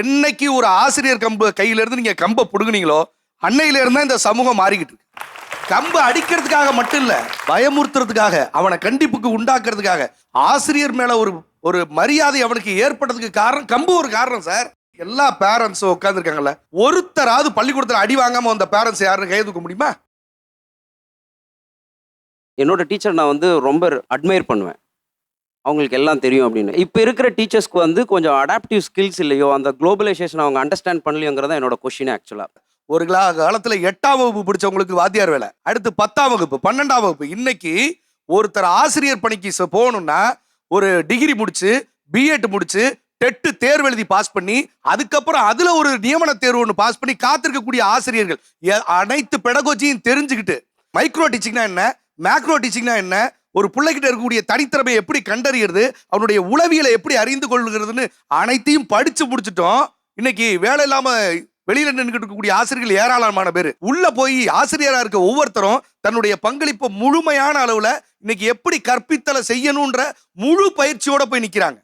என்னைக்கு ஒரு ஆசிரியர் கம்பு கையிலேருந்து நீங்கள் கம்பை புடுங்குனீங்களோ அன்னையிலேருந்து இந்த சமூகம் மாறிக்கிட்டு இருக்கு. கம்பு அடிக்கிறதுக்காக மட்டும் இல்லை பயமுறுத்துறதுக்காக அவனை கண்டிப்புக்கு உண்டாக்குறதுக்காக ஆசிரியர் மேலே ஒரு ஒரு மரியாதை அவனுக்கு ஏற்பட்டதுக்கு காரணம் கம்பு ஒரு காரணம் சார். எல்லா பேரண்ட்ஸும் உட்காந்துருக்காங்கல்ல ஒருத்தராவது பள்ளிக்கூடத்தில் அடி வாங்காமல் வந்த பேரண்ட்ஸ் யாருன்னு கை முடியுமா? என்னோட டீச்சர் நான் வந்து ரொம்ப அட்மையர் பண்ணுவேன். அவங்களுக்கு எல்லாம் தெரியும் அப்படின்னு. இப்போ இருக்கிற டீச்சர்ஸ்க்கு வந்து கொஞ்சம் அடாப்டிவ் ஸ்கில்ஸ் இல்லையோ அந்த குளோபலைசேஷன் அவங்க அண்டர்ஸ்டாண்ட் பண்ணலையோங்கிறத என்னோட கொஷின் ஆக்சுவலாக ஒரு கிலா காலத்தில் எட்டாம் வகுப்பு பிடிச்சவங்களுக்கு வாத்தியார் வேலை அடுத்து பத்தாம் வகுப்பு பன்னெண்டாம் வகுப்பு. இன்னைக்கு ஒருத்தர் ஆசிரியர் பணிக்கு போகணும்னா ஒரு டிகிரி முடிச்சு பிஎட் முடிச்சு டெட்டு தேர்வு எழுதி பாஸ் பண்ணி அதுக்கப்புறம் அதுல ஒரு நியமன தேர்வு ஒன்று பாஸ் பண்ணி காத்திருக்கக்கூடிய ஆசிரியர்கள் அனைத்து பெடகோஜியும் தெரிஞ்சுக்கிட்டு மைக்ரோ டீச்சிங்னா என்ன மேக்ரோ டீச்சிங்னா என்ன ஒரு பிள்ளைகிட்ட இருக்கக்கூடிய தனித்திறமையை எப்படி கண்டறியறது அவனுடைய உளவியலை எப்படி அறிந்து கொள்கிறதுன்னு அனைத்தையும் படிச்சு முடிச்சிட்டோம். இன்னைக்கு வேலை இல்லாம வெளியில நின்றுட்டு இருக்கக்கூடிய ஆசிரியர்கள் ஏராளமான பேர். உள்ள போய் ஆசிரியராக இருக்க ஒவ்வொருத்தரும் தன்னுடைய பங்களிப்பை முழுமையான அளவுல இன்னைக்கு எப்படி கற்பித்தலை செய்யணும்ன்ற முழு பயிற்சியோட போய் நிக்கிறாங்க.